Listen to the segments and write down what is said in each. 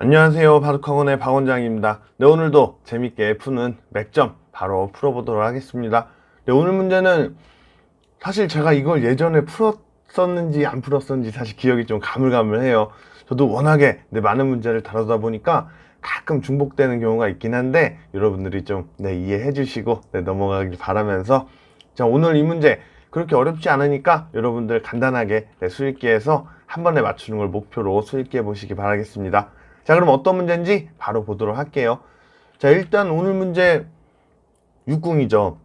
안녕하세요. 바둑학원의 박 원장입니다. 네, 오늘도 재밌게 푸는 맥점 바로 풀어보도록 하겠습니다. 네, 오늘 문제는 사실 제가 이걸 예전에 풀었었는지 안 풀었었는지 사실 기억이 좀 가물가물해요. 저도 워낙에 네, 많은 문제를 다루다 보니까 가끔 중복되는 경우가 있긴 한데 여러분들이 좀 네, 이해해 주시고 네, 넘어가길 바라면서 자, 오늘 이 문제 그렇게 어렵지 않으니까 여러분들 간단하게 네, 수익기에서 한 번에 맞추는 걸 목표로 수익기해 보시기 바라겠습니다. 자, 그럼 어떤 문제인지 바로 보도록 할게요. 자, 일단 오늘 문제 육궁이죠.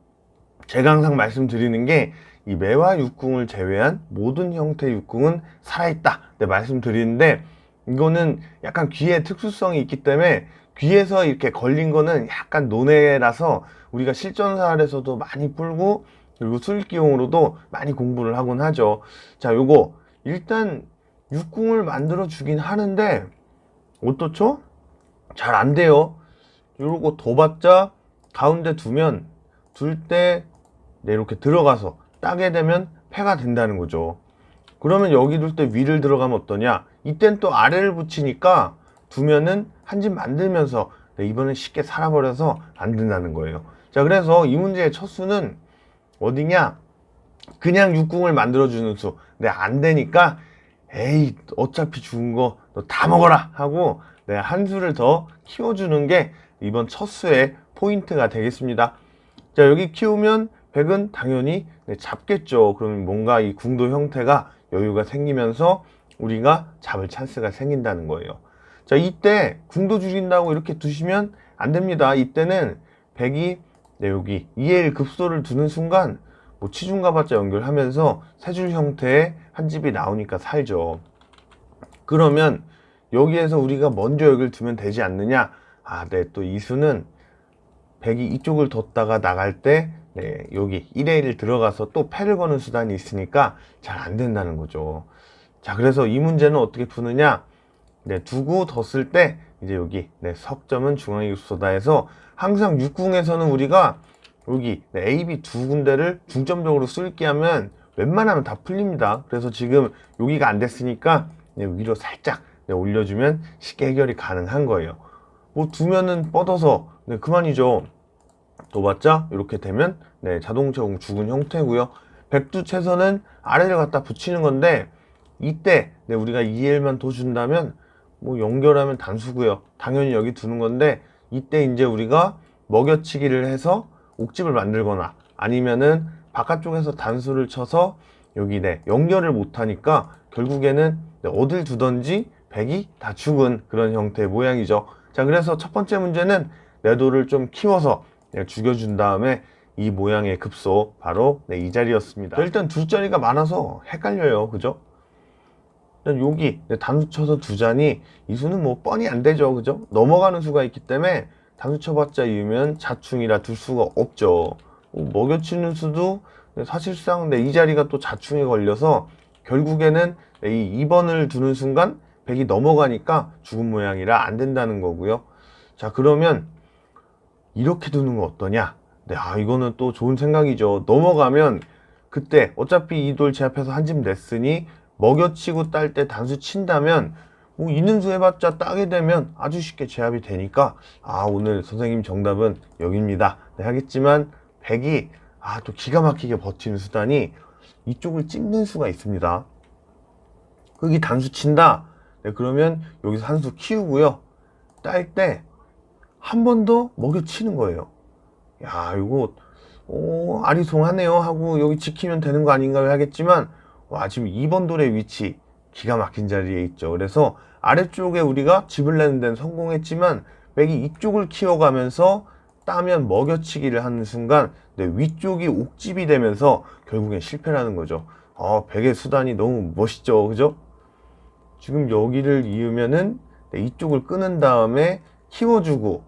제가 항상 말씀드리는 게 이 매와 육궁을 제외한 모든 형태의 육궁은 살아있다. 네, 말씀드리는데 이거는 약간 귀의 특수성이 있기 때문에 귀에서 이렇게 걸린 거는 약간 논외라서 우리가 실전사활에서도 많이 풀고 그리고 수익기용으로도 많이 공부를 하곤 하죠. 자, 요거 일단 육궁을 만들어 주긴 하는데 어떻죠? 잘 안 돼요. 요거 둬봤자 가운데 두면 둘때 네, 이렇게 들어가서 따게 되면 패가 된다는 거죠. 그러면 여기 둘 때 위를 들어가면 어떠냐? 이땐 또 아래를 붙이니까 두면은 한 집 만들면서 네, 이번엔 쉽게 살아버려서 안 된다는 거예요. 자, 그래서 이 문제의 첫 수는 어디냐? 그냥 육궁을 만들어주는 수. 네, 안 되니까, 에이, 어차피 죽은 거 너 다 먹어라! 하고, 네, 한 수를 더 키워주는 게 이번 첫 수의 포인트가 되겠습니다. 자, 여기 키우면 백은 당연히 네, 잡겠죠. 그러면 뭔가 이 궁도 형태가 여유가 생기면서 우리가 잡을 찬스가 생긴다는 거예요. 자, 이때 궁도 줄인다고 이렇게 두시면 안 됩니다. 이때는 백이 네, 여기 2의 급소를 두는 순간 뭐 치중가봤자 연결하면서 세 줄 형태의 한 집이 나오니까 살죠. 그러면 여기에서 우리가 먼저 여기를 두면 되지 않느냐? 아, 네, 또 이 수는 백이 이쪽을 뒀다가 나갈 때 네, 여기 1에 1 들어가서 또 패를 거는 수단이 있으니까 잘 안 된다는 거죠. 자, 그래서 이 문제는 어떻게 푸느냐? 네, 두고 뒀을 때 이제 여기 네, 석점은 중앙의 급소다 해서 항상 육궁에서는 우리가 여기 네, A, B 두 군데를 중점적으로 쓸게 하면 웬만하면 다 풀립니다. 그래서 지금 여기가 안 됐으니까 네, 위로 살짝 네, 올려주면 쉽게 해결이 가능한 거예요. 뭐 두면은 뻗어서 네, 그만이죠. 둬봤자 이렇게 되면 네, 자동차 죽은 형태고요. 백두채선은 아래를 갖다 붙이는 건데 이때 네, 우리가 2L만 더 준다면 뭐 연결하면 단수고요. 당연히 여기 두는 건데 이때 이제 우리가 먹여치기를 해서 옥집을 만들거나 아니면은 바깥쪽에서 단수를 쳐서 여기 네 연결을 못하니까 결국에는 네, 어딜 두던지 백이 다 죽은 그런 형태의 모양이죠. 자 그래서 첫 번째 문제는 내도를 좀 키워서 네, 죽여준 다음에 이 모양의 급소 바로 네, 이 자리였습니다. 일단 두 자리가 많아서 헷갈려요. 그죠? 일단 여기 네, 단수 쳐서 두 잔이 이 수는 뭐 뻔히 안 되죠. 그죠? 넘어가는 수가 있기 때문에 단수 쳐봤자 이으면 자충이라 둘 수가 없죠. 뭐 먹여치는 수도 네, 사실상 네, 이 자리가 또 자충에 걸려서 결국에는 네, 이 2번을 두는 순간 100이 넘어가니까 죽은 모양이라 안 된다는 거고요. 자 그러면 이렇게 두는 거 어떠냐? 네, 아 이거는 또 좋은 생각이죠. 넘어가면 그때 어차피 이 돌 제압해서 한 집 냈으니 먹여치고 딸 때 단수 친다면 뭐 있는 수 해봤자 따게 되면 아주 쉽게 제압이 되니까 아 오늘 선생님 정답은 여기입니다. 네, 하겠지만 백이 아 또 기가 막히게 버티는 수단이 이쪽을 찝는 수가 있습니다. 거기 단수 친다. 네, 그러면 여기서 한 수 키우고요. 딸 때 한 번 더 먹여 치는 거예요. 야, 이거 오, 아리송하네요 하고 여기 지키면 되는 거 아닌가 하겠지만 와 지금 2번 돌의 위치 기가 막힌 자리에 있죠. 그래서 아래쪽에 우리가 집을 내는 데는 성공했지만 맥이 이쪽을 키워가면서 따면 먹여치기를 하는 순간 네, 위쪽이 옥집이 되면서 결국엔 실패라는 거죠. 어, 백의 수단이 너무 멋있죠. 그죠? 지금 여기를 이으면은 네, 이쪽을 끄는 다음에 키워주고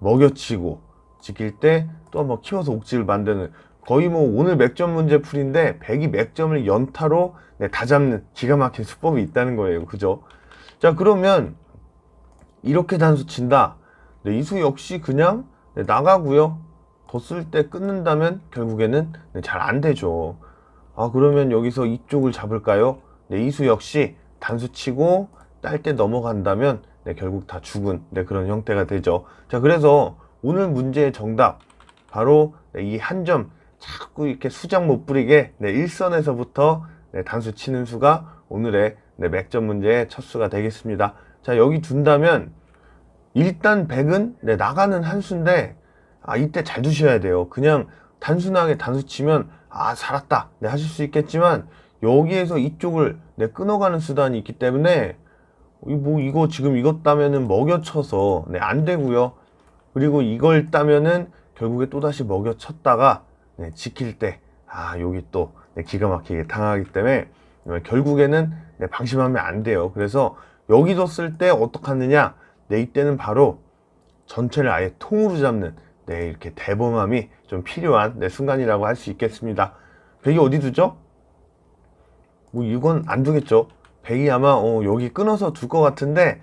먹여치고 지킬 때 또 한번 키워서 옥집을 만드는 거의 뭐 오늘 맥점 문제 풀인데 백이 맥점을 연타로 네, 다 잡는 기가 막힌 수법이 있다는 거예요. 그죠? 자 그러면 이렇게 단수 친다. 네, 이수 역시 그냥 네, 나가고요. 뒀을 때 끊는다면 결국에는 네, 잘안 되죠. 아 그러면 여기서 이쪽을 잡을까요? 네, 이수 역시 단수 치고 딸 때 넘어간다면 네, 결국 다 죽은 네, 그런 형태가 되죠. 자, 그래서 오늘 문제의 정답 바로 네, 이한 점 자꾸 이렇게 수작 못 부리게 네, 일선에서부터 네, 단수 치는 수가 오늘의 네, 맥점 문제의 첫 수가 되겠습니다. 자, 여기 둔다면 일단 100은 네, 나가는 한 수인데 아, 이때 잘 두셔야 돼요. 그냥 단순하게 단수 치면 아, 살았다. 네, 하실 수 있겠지만 여기에서 이쪽을 네, 끊어가는 수단이 있기 때문에 이뭐 이거 지금 이것 따면은 먹여쳐서 네, 안 되고요. 그리고 이걸 따면은 결국에 또다시 먹여쳤다가 네, 지킬 때 아, 여기 또 네, 기가 막히게 당하기 때문에 네, 결국에는 네, 방심하면 안 돼요. 그래서 여기 뒀을 때 어떻게 하느냐? 네, 이때는 바로 전체를 아예 통으로 잡는 네, 이렇게 대범함이 좀 필요한 네, 순간이라고 할 수 있겠습니다. 백이 어디 두죠? 뭐 이건 안 두겠죠. 백이 아마 어, 여기 끊어서 둘 것 같은데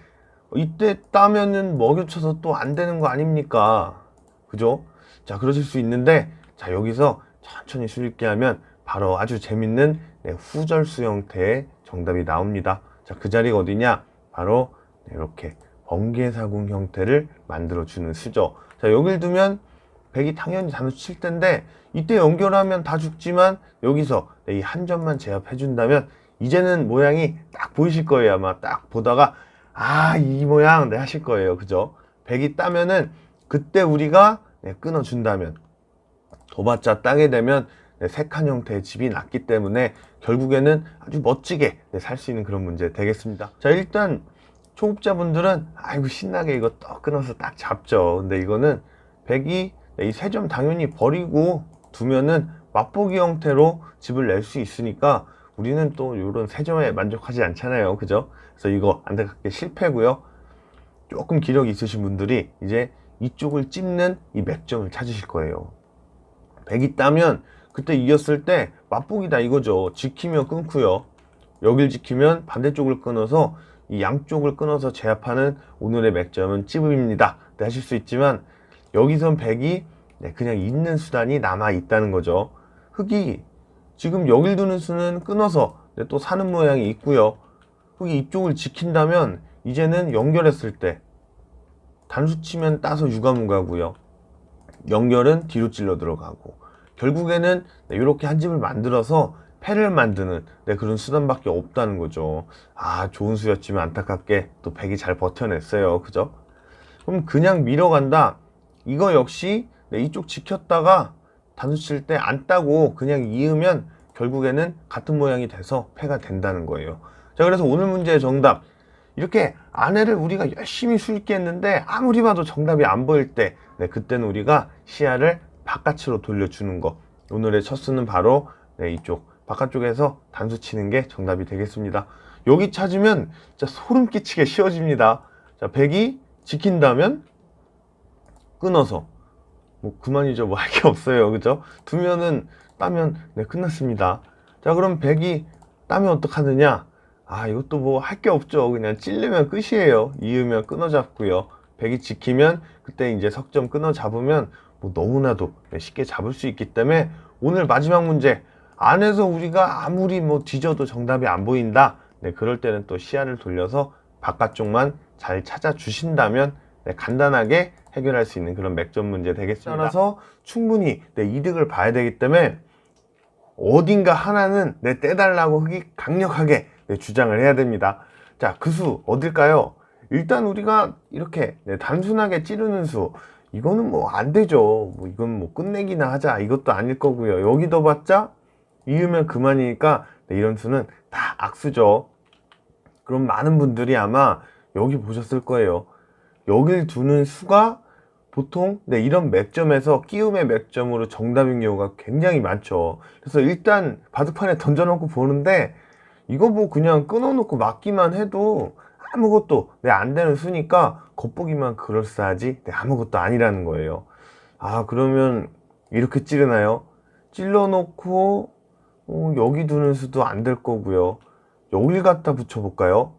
이때 따면은 먹여쳐서 또 안 되는 거 아닙니까? 그죠? 자 그러실 수 있는데 자 여기서 천천히 수익게 하면 바로 아주 재밌는 네, 후절수 형태의 정답이 나옵니다. 자 그 자리가 어디냐? 바로 네, 이렇게 번개사궁 형태를 만들어주는 수죠. 자 여길 두면 백이 당연히 단수 칠 텐데 이때 연결하면 다 죽지만 여기서 네, 이한 점만 제압해준다면 이제는 모양이 딱 보이실 거예요 아마. 딱 보다가 아 이 모양 네 하실 거예요. 그죠? 백이 따면은 그때 우리가 네, 끊어준다면 도받자 따게 되면 네, 색한 형태의 집이 났기 때문에 결국에는 아주 멋지게 네, 살 수 있는 그런 문제 되겠습니다. 자 일단 초급자분들은 아이고 신나게 이거 떡 끊어서 딱 잡죠. 근데 이거는 백이 네, 이세 점 당연히 버리고 두면은 맛보기 형태로 집을 낼 수 있으니까 우리는 또 이런 세 점에 만족하지 않잖아요. 그죠? 그래서 이거 안타깝게 실패고요. 조금 기력이 있으신 분들이 이제 이쪽을 찝는 이 맥점을 찾으실 거예요. 백이 따면 그때 이겼을 때 맛보기다 이거죠. 지키면 끊고요. 여길 지키면 반대쪽을 끊어서 이 양쪽을 끊어서 제압하는 오늘의 맥점은 찝음입니다. 네, 하실 수 있지만 여기선 백이 네, 그냥 있는 수단이 남아 있다는 거죠. 흑이 지금 여길 두는 수는 끊어서 네, 또 사는 모양이 있고요. 흑이 이쪽을 지킨다면 이제는 연결했을 때 단수 치면 따서 유가무가고요. 연결은 뒤로 찔러 들어가고. 결국에는 네, 이렇게 한 집을 만들어서 패를 만드는 네, 그런 수단밖에 없다는 거죠. 아 좋은 수였지만 안타깝게 또 백이 잘 버텨냈어요. 그죠? 그럼 그냥 밀어간다. 이거 역시 네, 이쪽 지켰다가 단수 칠 때 안 따고 그냥 이으면 결국에는 같은 모양이 돼서 패가 된다는 거예요. 자 그래서 오늘 문제의 정답 이렇게 아내를 우리가 열심히 수익게 했는데 아무리 봐도 정답이 안 보일 때 네, 그때는 우리가 시야를 바깥으로 돌려주는 거 오늘의 첫 수는 바로 네, 이쪽 바깥쪽에서 단수 치는 게 정답이 되겠습니다. 여기 찾으면 진짜 소름 끼치게 쉬워집니다. 자 백이 지킨다면 끊어서. 뭐 그만이죠 뭐 할 게 없어요. 그죠? 두면은 따면 네 끝났습니다. 자 그럼 백이 따면 어떡하느냐? 아 이것도 뭐 할 게 없죠. 그냥 찔르면 끝이에요. 이으면 끊어 잡고요. 백이 지키면 그때 이제 석점 끊어 잡으면 뭐 너무나도 네, 쉽게 잡을 수 있기 때문에 오늘 마지막 문제 안에서 우리가 아무리 뭐 뒤져도 정답이 안 보인다 네 그럴 때는 또 시야를 돌려서 바깥쪽만 잘 찾아 주신다면 네, 간단하게 해결할 수 있는 그런 맥점 문제 되겠습니다 따라서 충분히 네, 이득을 봐야 되기 때문에 어딘가 하나는 내 떼달라고 흑이 강력하게 네, 주장을 해야 됩니다. 자, 그 수 어딜까요? 일단 우리가 이렇게 네, 단순하게 찌르는 수 이거는 뭐 안 되죠. 뭐 이건 뭐 끝내기나 하자 이것도 아닐 거고요. 여기 둬봤자 이으면 그만이니까 네, 이런 수는 다 악수죠. 그럼 많은 분들이 아마 여기 보셨을 거예요. 여길 두는 수가 보통 네, 이런 맥점에서 끼움의 맥점으로 정답인 경우가 굉장히 많죠. 그래서 일단 바둑판에 던져놓고 보는데 이거 뭐 그냥 끊어놓고 맞기만 해도 아무것도 네, 안 되는 수니까 겉보기만 그럴싸하지 네, 아무것도 아니라는 거예요. 아 그러면 이렇게 찌르나요? 찔러놓고 어, 여기 두는 수도 안 될 거고요. 여길 갖다 붙여볼까요?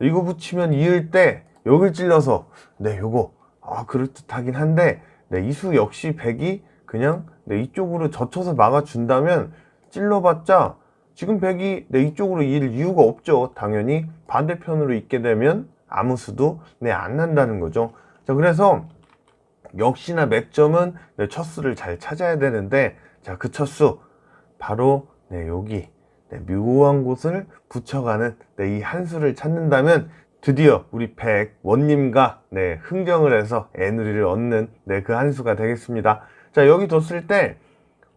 이거 붙이면 이을 때 여길 찔러서 네 요거 아 그럴듯하긴 한데 네, 이수 역시 백이 그냥 네, 이쪽으로 젖혀서 막아준다면 찔러봤자 지금 백이 네, 이쪽으로 이을 이유가 없죠 당연히 반대편으로 있게 되면 아무 수도 네, 안 난다는 거죠. 자, 그래서 역시나 맥점은 네, 첫 수를 잘 찾아야 되는데 자, 그 첫 수 바로 네, 여기 네, 묘한 곳을 붙여가는 네, 이 한 수를 찾는다면 드디어 우리 백 원님과 네, 흥정을 해서 애누리를 얻는 네, 그 한 수가 되겠습니다. 자, 여기 뒀을 때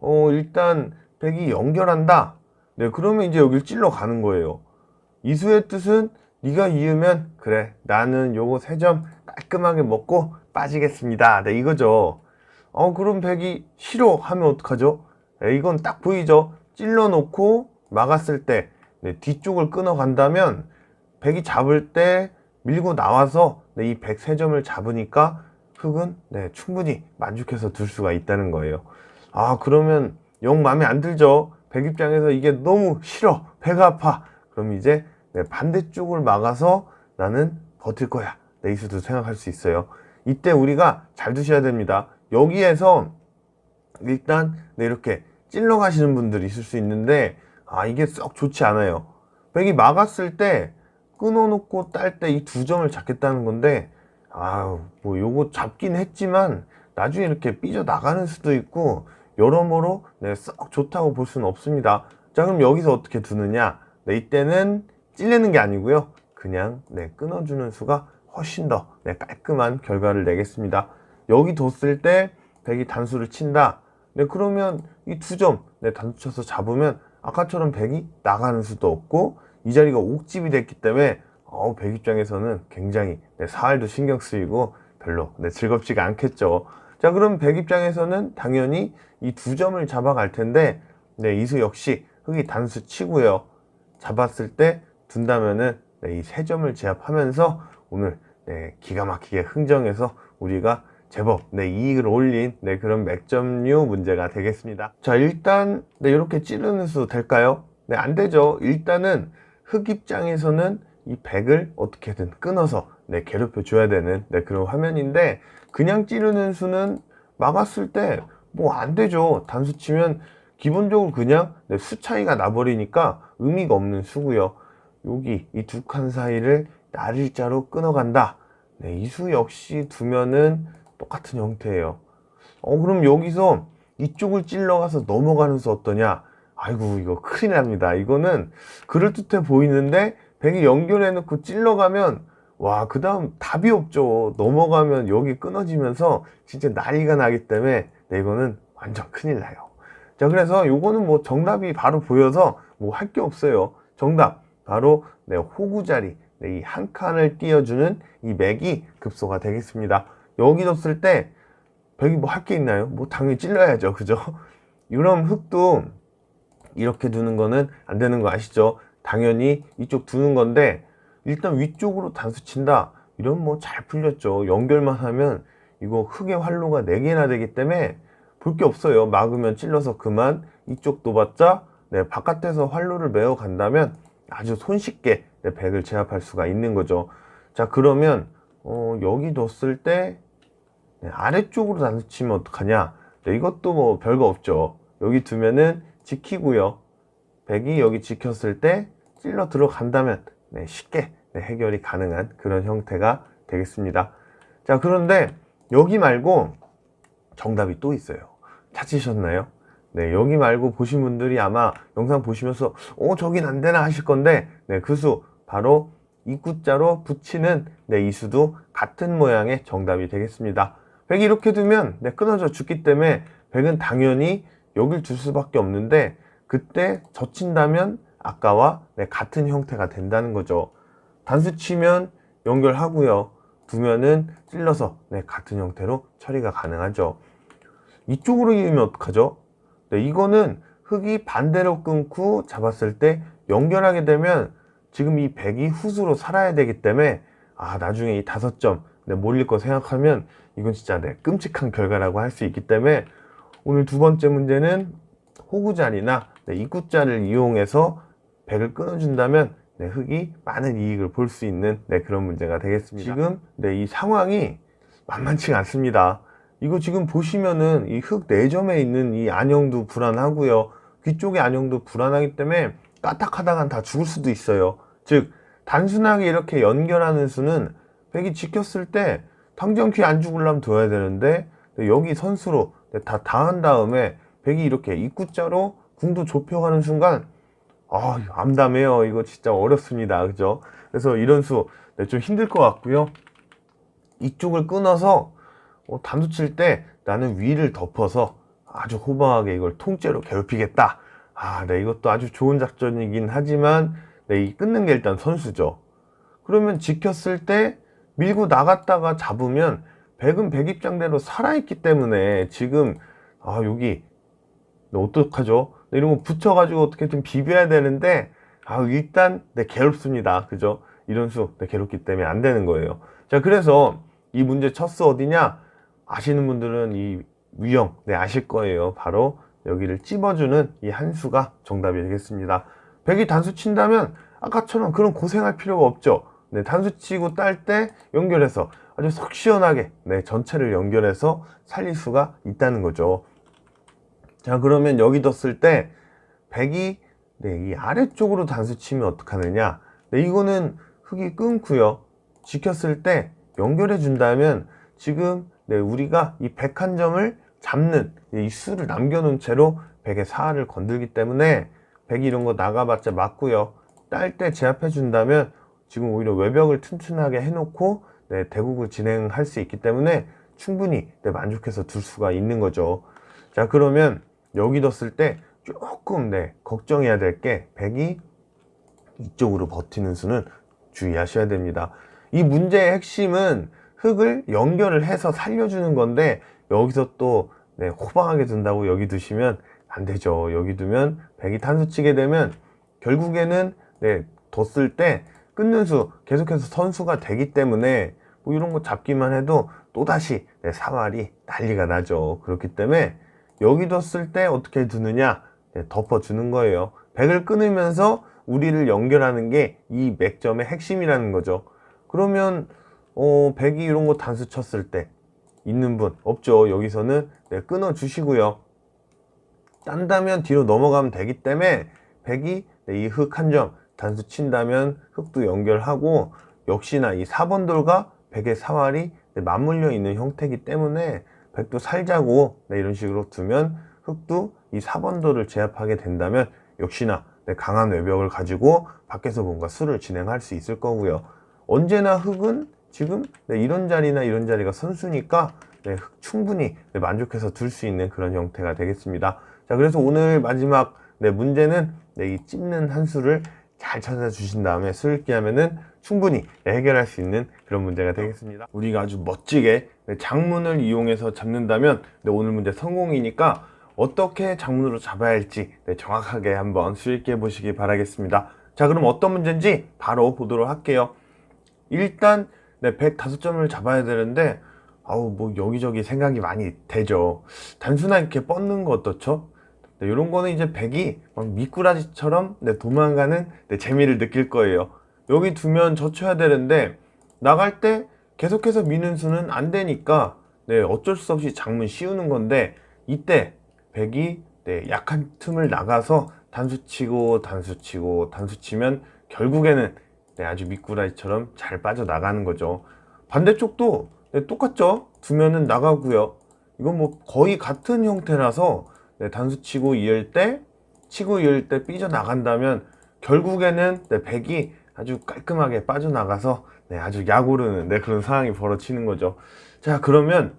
어, 일단 백이 연결한다. 네, 그러면 이제 여길 찔러 가는 거예요. 이수의 뜻은 네가 이으면 그래 나는 요거 세 점 깔끔하게 먹고 빠지겠습니다. 네 이거죠. 어 그럼 백이 싫어 하면 어떡하죠? 네, 이건 딱 보이죠. 찔러 놓고 막았을 때 네, 뒤쪽을 끊어 간다면 백이 잡을 때 밀고 나와서 네, 이백 세 점을 잡으니까 흑은 네, 충분히 만족해서 둘 수가 있다는 거예요. 아 그러면 영 마음에 안 들죠. 백 입장에서 이게 너무 싫어. 배가 아파. 그럼 이제 네, 반대쪽을 막아서 나는 버틸 거야. 네이스도 생각할 수 있어요. 이때 우리가 잘 두셔야 됩니다. 여기에서 일단 네, 이렇게 찔러 가시는 분들이 있을 수 있는데 아 이게 썩 좋지 않아요. 백이 막았을 때 끊어놓고 딸 때 이 두 점을 잡겠다는 건데 아우 뭐 요거 잡긴 했지만 나중에 이렇게 삐져 나가는 수도 있고 여러모로 네, 썩 좋다고 볼 수는 없습니다. 자 그럼 여기서 어떻게 두느냐? 네, 이때는 찔리는 게 아니고요. 그냥 네, 끊어주는 수가 훨씬 더 네, 깔끔한 결과를 내겠습니다. 여기 뒀을 때 백이 단수를 친다. 네, 그러면 이 두점 네, 단수 쳐서 잡으면 아까처럼 백이 나가는 수도 없고 이 자리가 옥집이 됐기 때문에 어, 백 입장에서는 굉장히 네, 사활도 신경 쓰이고 별로 네, 즐겁지가 않겠죠. 자, 그럼 백 입장에서는 당연히 이 두 점을 잡아갈 텐데 네, 이수 역시 흑이 단수 치고요. 잡았을 때 둔다면은 네, 이세 점을 제압하면서 오늘 네, 기가 막히게 흥정해서 우리가 제법 네, 이익을 올린 네, 그런 맥점류 문제가 되겠습니다. 자 일단 네, 이렇게 찌르는 수 될까요? 네, 안 되죠. 일단은 흑 입장에서는 이 백을 어떻게든 끊어서 네, 괴롭혀 줘야 되는 네, 그런 화면인데 그냥 찌르는 수는 막았을 때 뭐 안 되죠. 단수 치면 기본적으로 그냥 네, 수 차이가 나버리니까 의미가 없는 수고요. 여기 이 두 칸 사이를 날일자로 끊어간다. 네, 이 수 역시 두면은 똑같은 형태예요. 어, 그럼 여기서 이쪽을 찔러가서 넘어가는 수 어떠냐? 아이고, 이거 큰일 납니다. 이거는 그럴듯해 보이는데, 백이 연결해 놓고 찔러가면, 와, 그 다음 답이 없죠. 넘어가면 여기 끊어지면서 진짜 난리가 나기 때문에, 네, 이거는 완전 큰일 나요. 자, 그래서 요거는 뭐 정답이 바로 보여서 뭐 할 게 없어요. 정답. 바로, 네, 호구 자리. 네, 이 한 칸을 띄워주는 이 맥이 급소가 되겠습니다. 여기 뒀을 때, 백이 뭐 할 게 있나요? 뭐 당연히 찔러야죠. 그죠? 이런 흙도 이렇게 두는 거는 안 되는 거 아시죠? 당연히 이쪽 두는 건데, 일단 위쪽으로 단수 친다. 이런 뭐 잘 풀렸죠. 연결만 하면 이거 흙의 활로가 4개나 되기 때문에 볼 게 없어요. 막으면 찔러서 그만. 이쪽 둬봤자 네, 바깥에서 활로를 메어 간다면 아주 손쉽게 네, 백을 제압할 수가 있는 거죠. 자 그러면 어, 여기 뒀을 때 네, 아래쪽으로 단수 치면 어떡하냐? 네, 이것도 뭐 별거 없죠. 여기 두면은 지키고요. 백이 여기 지켰을 때 찔러 들어간다면 네, 쉽게 네, 해결이 가능한 그런 형태가 되겠습니다. 자 그런데 여기 말고 정답이 또 있어요. 찾으셨나요? 네, 여기 말고 보신 분들이 아마 영상 보시면서 어 저긴 안 되나 하실 건데 네, 그 수 바로 입구자로 붙이는 네, 이 수도 같은 모양의 정답이 되겠습니다. 백이 이렇게 두면 네, 끊어져 죽기 때문에 백은 당연히 여길 둘 수밖에 없는데 그때 젖힌다면 아까와 네, 같은 형태가 된다는 거죠. 단수 치면 연결하고요. 두면은 찔러서 네, 같은 형태로 처리가 가능하죠. 이쪽으로 이으면 어떡하죠? 네, 이거는 흙이 반대로 끊고 잡았을 때 연결하게 되면 지금 이 백이 후수로 살아야 되기 때문에 아 나중에 이 다섯 점 네, 몰릴 거 생각하면 이건 진짜 네, 끔찍한 결과라고 할 수 있기 때문에 오늘 두 번째 문제는 호구자리나 네, 입구자를 이용해서 백을 끊어준다면 네, 흙이 많은 이익을 볼 수 있는 네, 그런 문제가 되겠습니다. 지금 네, 이 상황이 만만치가 않습니다. 이거 지금 보시면은 이 흙 내점에 있는 이 안형도 불안하고요. 뒤쪽의 안형도 불안하기 때문에 까딱하다간 다 죽을 수도 있어요. 즉 단순하게 이렇게 연결하는 수는 백이 지켰을 때귀안 죽으려면 둬야 되는데 네, 여기 선수로 네, 다 당한 다음에 백이 이렇게 입구자로 궁도 좁혀가는 순간 아 암담해요. 이거 진짜 어렵습니다. 그죠? 그래서 이런 수 네, 좀 힘들 것 같고요. 이쪽을 끊어서 어, 단수 칠 때 나는 위를 덮어서 아주 호방하게 이걸 통째로 괴롭히겠다 아, 네, 이것도 아주 좋은 작전이긴 하지만, 네, 이 끊는 게 일단 선수죠. 그러면 지켰을 때 밀고 나갔다가 잡으면 백은 백 입장대로 살아있기 때문에 지금, 아, 여기, 네, 어떡하죠? 네, 이런 거 붙여가지고 어떻게 좀 비벼야 되는데, 아, 일단, 네, 괴롭습니다. 그죠? 이런 수, 네, 괴롭기 때문에 안 되는 거예요. 자, 그래서 이 문제 첫수 어디냐? 아시는 분들은 이 유형, 네, 아실 거예요. 바로 여기를 찝어주는 이 한 수가 정답이 되겠습니다. 백이 단수 친다면 아까처럼 그런 고생할 필요가 없죠. 네, 단수 치고 딸 때 연결해서 아주 속 시원하게 네, 전체를 연결해서 살릴 수가 있다는 거죠. 자, 그러면 여기 뒀을 때 백이 네, 이 아래쪽으로 단수 치면 어떡하느냐? 네, 이거는 흙이 끊고요. 지켰을 때 연결해 준다면 지금 네, 우리가 이 백한 점을 잡는 이 수를 남겨놓은 채로 백의 사활을 건들기 때문에 백이 이런 거 나가봤자 맞고요. 딸 때 제압해 준다면 지금 오히려 외벽을 튼튼하게 해놓고 네, 대국을 진행할 수 있기 때문에 충분히 네, 만족해서 둘 수가 있는 거죠. 자 그러면 여기 뒀을 때 조금 네, 걱정해야 될 게 백이 이쪽으로 버티는 수는 주의하셔야 됩니다. 이 문제의 핵심은 흙을 연결을 해서 살려주는 건데 여기서 또 네, 호방하게 둔다고 여기 두시면 안 되죠. 여기 두면 백이 탄수 치게 되면 결국에는 네, 뒀을 때 끊는 수 계속해서 선수가 되기 때문에 뭐 이런 거 잡기만 해도 또다시 네, 사활이 난리가 나죠. 그렇기 때문에 여기 뒀을 때 어떻게 두느냐 네, 덮어주는 거예요. 백을 끊으면서 우리를 연결하는 게 이 맥점의 핵심이라는 거죠. 그러면 어, 백이 이런 거 단수 쳤을 때 있는 분 없죠. 여기서는 네, 끊어 주시고요. 딴다면 뒤로 넘어가면 되기 때문에 백이 네, 이흙 한 점 단수 친다면 흙도 연결하고 역시나 이 4번 돌과 백의 사활이 네, 맞물려 있는 형태이기 때문에 백도 살자고 네, 이런 식으로 두면 흙도 이 4번 돌을 제압하게 된다면 역시나 네, 강한 외벽을 가지고 밖에서 뭔가 수를 진행할 수 있을 거고요. 언제나 흙은 지금 네, 이런 자리나 이런 자리가 선수니까 네, 흙 충분히 네, 만족해서 둘 수 있는 그런 형태가 되겠습니다. 자, 그래서 오늘 마지막 네, 문제는 네, 이 찝는 한 수를 잘 찾아주신 다음에 수읽기 하면은 충분히 네, 해결할 수 있는 그런 문제가 되겠습니다. 우리가 아주 멋지게 네, 장문을 이용해서 잡는다면 네, 오늘 문제 성공이니까 어떻게 장문으로 잡아야 할지 네, 정확하게 한번 수익해 보시기 바라겠습니다. 자, 그럼 어떤 문제인지 바로 보도록 할게요. 일단 네, 105점을 잡아야 되는데 아우 뭐 여기저기 생각이 많이 되죠. 단순하게 이렇게 뻗는 거 어떻죠? 네, 이런 거는 이제 100이 막 미꾸라지처럼 네, 도망가는 네, 재미를 느낄 거예요. 여기 두면 젖혀야 되는데 나갈 때 계속해서 미는 수는 안 되니까 네, 어쩔 수 없이 장문 씌우는 건데 이때 100이 네, 약한 틈을 나가서 단수 치고 단수 치고 단수 치면 결국에는 네, 아주 미꾸라지처럼 잘 빠져나가는 거죠. 반대쪽도 네, 똑같죠? 두면은 나가고요. 이건 뭐 거의 같은 형태라서 네, 단수 치고 이을 때 치고 이을 때 삐져나간다면 결국에는 네, 백이 아주 깔끔하게 빠져나가서 네, 아주 약오르는 네, 그런 상황이 벌어지는 거죠. 자 그러면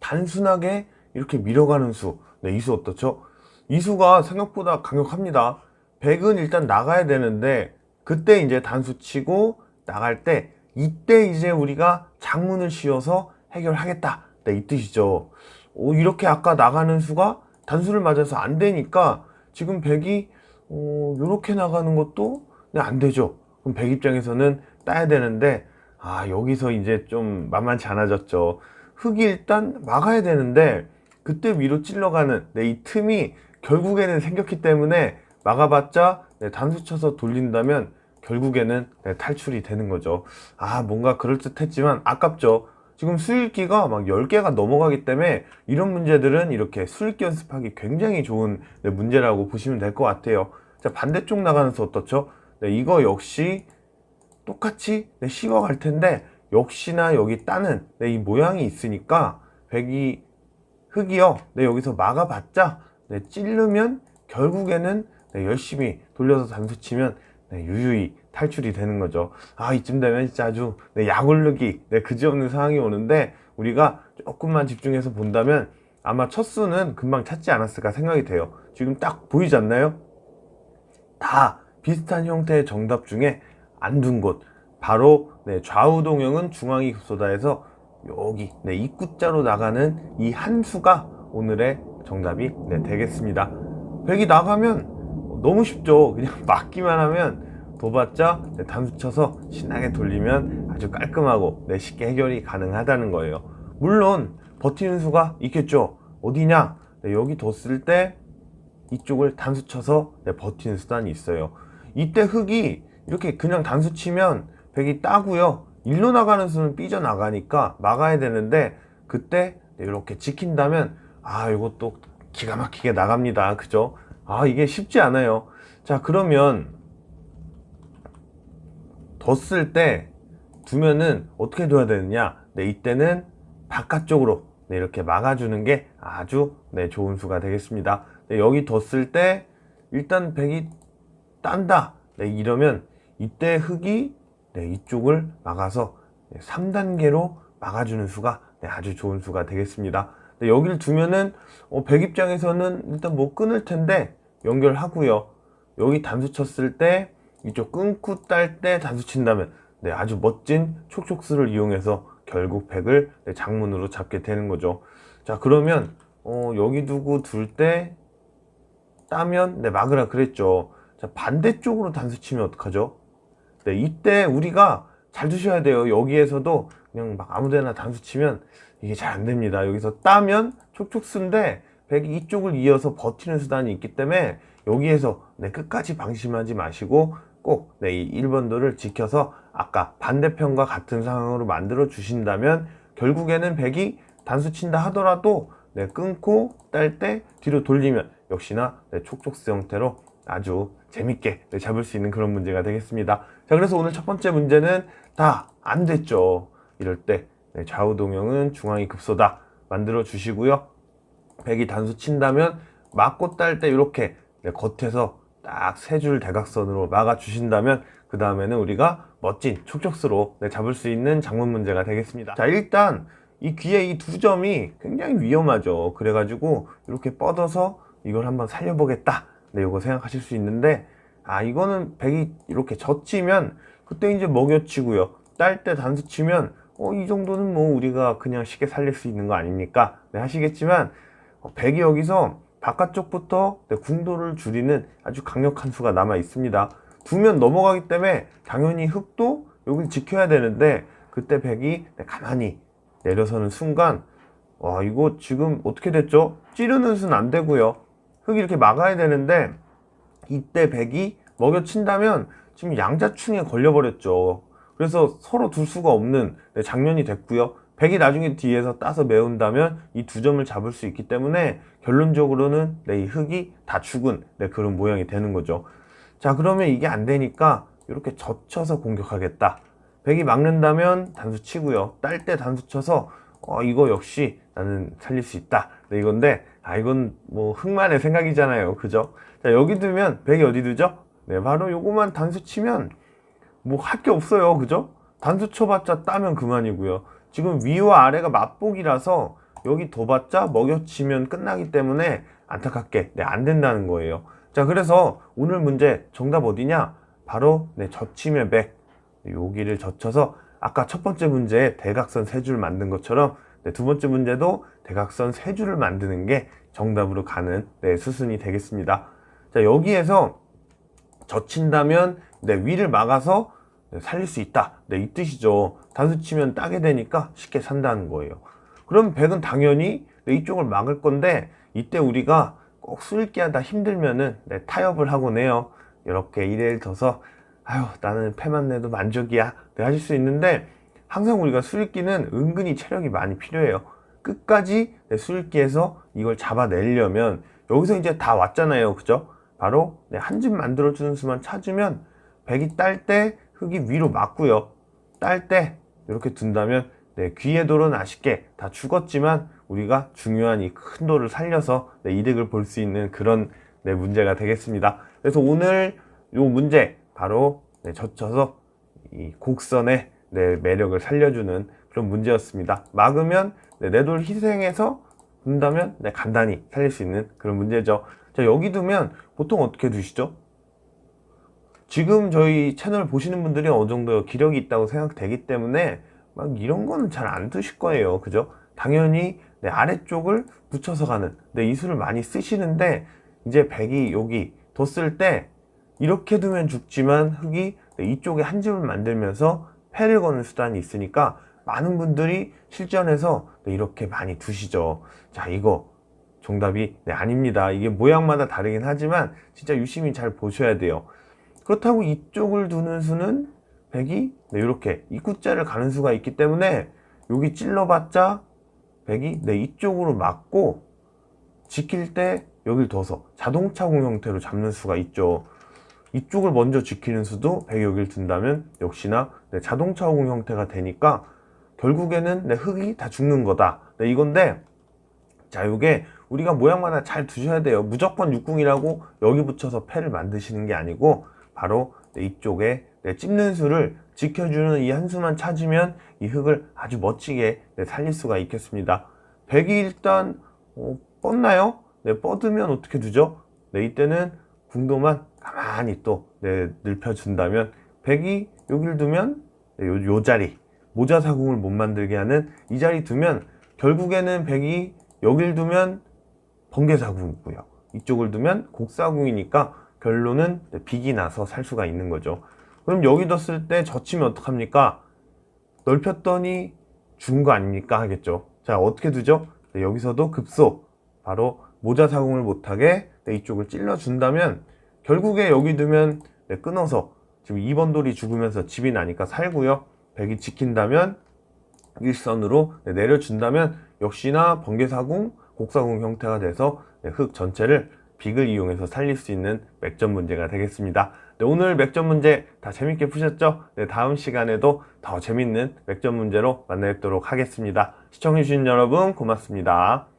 단순하게 이렇게 밀어가는 수, 네, 이수 어떻죠? 이수가 생각보다 강력합니다. 백은 일단 나가야 되는데 그때 이제 단수 치고 나갈 때 이때 이제 우리가 장문을 씌워서 해결하겠다. 네, 이 뜻이죠. 오, 이렇게 아까 나가는 수가 단수를 맞아서 안 되니까 지금 백이 어, 이렇게 나가는 것도 네, 안 되죠. 그럼 백 입장에서는 따야 되는데 아 여기서 이제 좀 만만치 않아졌죠. 흙이 일단 막아야 되는데 그때 위로 찔러가는 네, 이 틈이 결국에는 생겼기 때문에 막아봤자 네, 단수 쳐서 돌린다면 결국에는 네, 탈출이 되는 거죠. 아 뭔가 그럴듯했지만 아깝죠. 지금 수일기가 막 10개가 넘어가기 때문에 이런 문제들은 이렇게 수일기 연습하기 굉장히 좋은 네, 문제라고 보시면 될 것 같아요. 자 반대쪽 나가는 수 어떻죠? 네, 이거 역시 똑같이 네, 씹어갈 텐데 역시나 여기 따는 네, 이 모양이 있으니까 백이 흙이요. 네, 여기서 막아봤자 네, 찌르면 결국에는 네, 열심히 돌려서 단수 치면 네, 유유히 탈출이 되는 거죠. 아 이쯤 되면 진짜 아주 네, 약올르기 네, 그지없는 상황이 오는데 우리가 조금만 집중해서 본다면 아마 첫 수는 금방 찾지 않았을까 생각이 돼요. 지금 딱 보이지 않나요? 다 비슷한 형태의 정답 중에 안 둔 곳 바로 네, 좌우 동형은 중앙이 급소다에서 여기 네, 입구자로 나가는 이 한 수가 오늘의 정답이 네, 되겠습니다. 백이 나가면 너무 쉽죠. 그냥 막기만 하면 도봤자 네, 단수 쳐서 신나게 돌리면 아주 깔끔하고 네, 쉽게 해결이 가능하다는 거예요. 물론 버티는 수가 있겠죠. 어디냐? 네, 여기 뒀을 때 이쪽을 단수 쳐서 네, 버티는 수단이 있어요. 이때 흙이 이렇게 그냥 단수 치면 백이 따고요. 일로 나가는 수는 삐져나가니까 막아야 되는데 그때 네, 이렇게 지킨다면 아 이것도 기가 막히게 나갑니다. 그죠? 아 이게 쉽지 않아요. 자 그러면 뒀을 때 두면은 어떻게 둬야 되느냐? 네 이때는 바깥쪽으로 네, 이렇게 막아주는 게 아주 네, 좋은 수가 되겠습니다. 네, 여기 뒀을 때 일단 백이 딴다. 네, 이러면 이때 흙이 네, 이쪽을 막아서 네, 3단계로 막아주는 수가 네, 아주 좋은 수가 되겠습니다. 네, 여기를 두면은 어, 백 입장에서는 일단 못 끊을 텐데 연결하고요. 여기 단수 쳤을 때 이쪽 끊고 딸 때 단수 친다면 네, 아주 멋진 촉촉수를 이용해서 결국 백을 네, 장문으로 잡게 되는 거죠. 자 그러면 어, 여기 두고 둘 때 따면 네, 막으라 그랬죠. 자 반대쪽으로 단수 치면 어떡하죠? 네, 이때 우리가 잘 두셔야 돼요. 여기에서도 그냥 막 아무데나 단수 치면 이게 잘 안 됩니다. 여기서 따면 촉촉수인데 백이 이쪽을 이어서 버티는 수단이 있기 때문에 여기에서 네, 끝까지 방심하지 마시고 꼭 네, 이 1번도를 지켜서 아까 반대편과 같은 상황으로 만들어 주신다면 결국에는 백이 단수 친다 하더라도 네, 끊고 딸 때 뒤로 돌리면 역시나 네, 촉촉수 형태로 아주 재밌게 네, 잡을 수 있는 그런 문제가 되겠습니다. 자, 그래서 오늘 첫 번째 문제는 다 안 됐죠. 이럴 때 네, 좌우 동형은 중앙이 급소다 만들어 주시고요. 백이 단수 친다면 맞고 딸 때 이렇게 네, 겉에서 딱 세 줄 대각선으로 막아 주신다면 그 다음에는 우리가 멋진 촉촉수로 네, 잡을 수 있는 장문 문제가 되겠습니다. 자 일단 이 귀에 이 두 점이 굉장히 위험하죠. 그래가지고 이렇게 뻗어서 이걸 한번 살려보겠다. 네, 이거 생각하실 수 있는데 아 이거는 백이 이렇게 젖히면 그때 이제 먹여치고요. 딸 때 단수 치면 어, 이 정도는 뭐 우리가 그냥 쉽게 살릴 수 있는 거 아닙니까? 네, 하시겠지만 어, 백이 여기서 바깥쪽부터 네, 궁도를 줄이는 아주 강력한 수가 남아 있습니다. 두면 넘어가기 때문에 당연히 흙도 여기 지켜야 되는데 그때 백이 네, 가만히 내려서는 순간 와 이거 지금 어떻게 됐죠? 찌르는 수는 안 되고요. 흙이 이렇게 막아야 되는데 이때 백이 먹여친다면 지금 양자충에 걸려버렸죠. 그래서 서로 둘 수가 없는 네, 장면이 됐고요. 백이 나중에 뒤에서 따서 메운다면 이 두 점을 잡을 수 있기 때문에 결론적으로는 네, 이 흙이 다 죽은 네, 그런 모양이 되는 거죠. 자 그러면 이게 안 되니까 이렇게 젖혀서 공격하겠다. 백이 막는다면 단수 치고요. 딸 때 단수 쳐서 어 이거 역시 나는 살릴 수 있다. 네, 이건데 아 이건 뭐 흙만의 생각이잖아요. 그죠? 자 여기 두면 백이 어디 두죠? 네 바로 요거만 단수 치면 뭐 할 게 없어요. 그죠? 단수 쳐봤자 따면 그만이고요. 지금 위와 아래가 맞복이라서 여기 둬봤자 먹여치면 끝나기 때문에 안타깝게 네, 안 된다는 거예요. 자 그래서 오늘 문제 정답 어디냐? 바로 네, 젖히면 백 네, 여기를 젖혀서 아까 첫 번째 문제에 대각선 세 줄 만든 것처럼 네, 두 번째 문제도 대각선 세 줄을 만드는 게 정답으로 가는 네, 수순이 되겠습니다. 자 여기에서 젖힌다면 네, 위를 막아서 네, 살릴 수 있다. 네, 이 뜻이죠. 단수 치면 따게 되니까 쉽게 산다는 거예요. 그럼 백은 당연히 네, 이쪽을 막을 건데 이때 우리가 꼭 수읽기 하다 힘들면은 네, 타협을 하곤 해요. 이렇게 이래를 둬서 아유 나는 패만 내도 만족이야 네, 하실 수 있는데 항상 우리가 수읽기는 은근히 체력이 많이 필요해요. 끝까지 네, 수읽기에서 이걸 잡아내려면 여기서 이제 다 왔잖아요. 그죠? 바로 네, 한집 만들어주는 수만 찾으면 백이 딸 때 흙이 위로 맞고요. 딸 때 이렇게 둔다면 네, 귀의 돌은 아쉽게 다 죽었지만 우리가 중요한 이 큰 돌을 살려서 네, 이득을 볼 수 있는 그런 네, 문제가 되겠습니다. 그래서 오늘 요 문제 바로 네, 젖혀서 이 곡선의 네, 매력을 살려주는 그런 문제였습니다. 막으면 네, 내돌 희생해서 둔다면 네, 간단히 살릴 수 있는 그런 문제죠. 자 여기 두면 보통 어떻게 두시죠? 지금 저희 채널 보시는 분들이 어느 정도 기력이 있다고 생각되기 때문에 막 이런 거는 잘 안 드실 거예요. 그죠? 당연히 내 아래쪽을 붙여서 가는 내 이수를 많이 쓰시는데 이제 백이 여기 뒀을 때 이렇게 두면 죽지만 흙이 내 이쪽에 한 집을 만들면서 패를 거는 수단이 있으니까 많은 분들이 실전에서 네, 이렇게 많이 두시죠. 자, 이거 정답이 네, 아닙니다. 이게 모양마다 다르긴 하지만 진짜 유심히 잘 보셔야 돼요. 그렇다고 이쪽을 두는 수는 백이 네, 이렇게 입구자를 가는 수가 있기 때문에 여기 찔러봤자 백이 네, 이쪽으로 맞고 지킬 때 여길 둬서 자동차 공 형태로 잡는 수가 있죠. 이쪽을 먼저 지키는 수도 백이 여길 둔다면 역시나 네, 자동차 공 형태가 되니까 결국에는 내 흙이 다 죽는 거다. 네, 이건데 자, 요게 우리가 모양마다 잘 두셔야 돼요. 무조건 육궁이라고 여기 붙여서 패를 만드시는 게 아니고 바로 네, 이쪽에 네, 찝는 수를 지켜주는 이 한 수만 찾으면 이 흙을 아주 멋지게 네, 살릴 수가 있겠습니다. 백이 일단 어, 뻗나요? 네, 뻗으면 어떻게 두죠? 네, 이때는 궁도만 가만히 또 네, 늙혀준다면 백이 여기를 두면 네, 요, 요 자리 모자사궁을 못 만들게 하는 이 자리 두면 결국에는 백이 여길 두면 번개사궁이고요. 이쪽을 두면 곡사궁이니까 결론은 네, 빅이 나서 살 수가 있는 거죠. 그럼 여기 뒀을 때 젖히면 어떡합니까? 넓혔더니 죽은 거 아닙니까? 하겠죠. 자, 어떻게 두죠? 네, 여기서도 급소. 바로 모자사궁을 못하게 네, 이쪽을 찔러준다면 결국에 여기 두면 네, 끊어서 지금 2번 돌이 죽으면서 집이 나니까 살고요. 백이 지킨다면 일선으로 네, 내려준다면 역시나 번개사궁, 곡사궁 형태가 돼서 네, 흙 전체를 빅을 이용해서 살릴 수 있는 맥점 문제가 되겠습니다. 네, 오늘 맥점 문제 다 재밌게 푸셨죠? 네, 다음 시간에도 더 재밌는 맥점 문제로 만나 뵙도록 하겠습니다. 시청해주신 여러분 고맙습니다.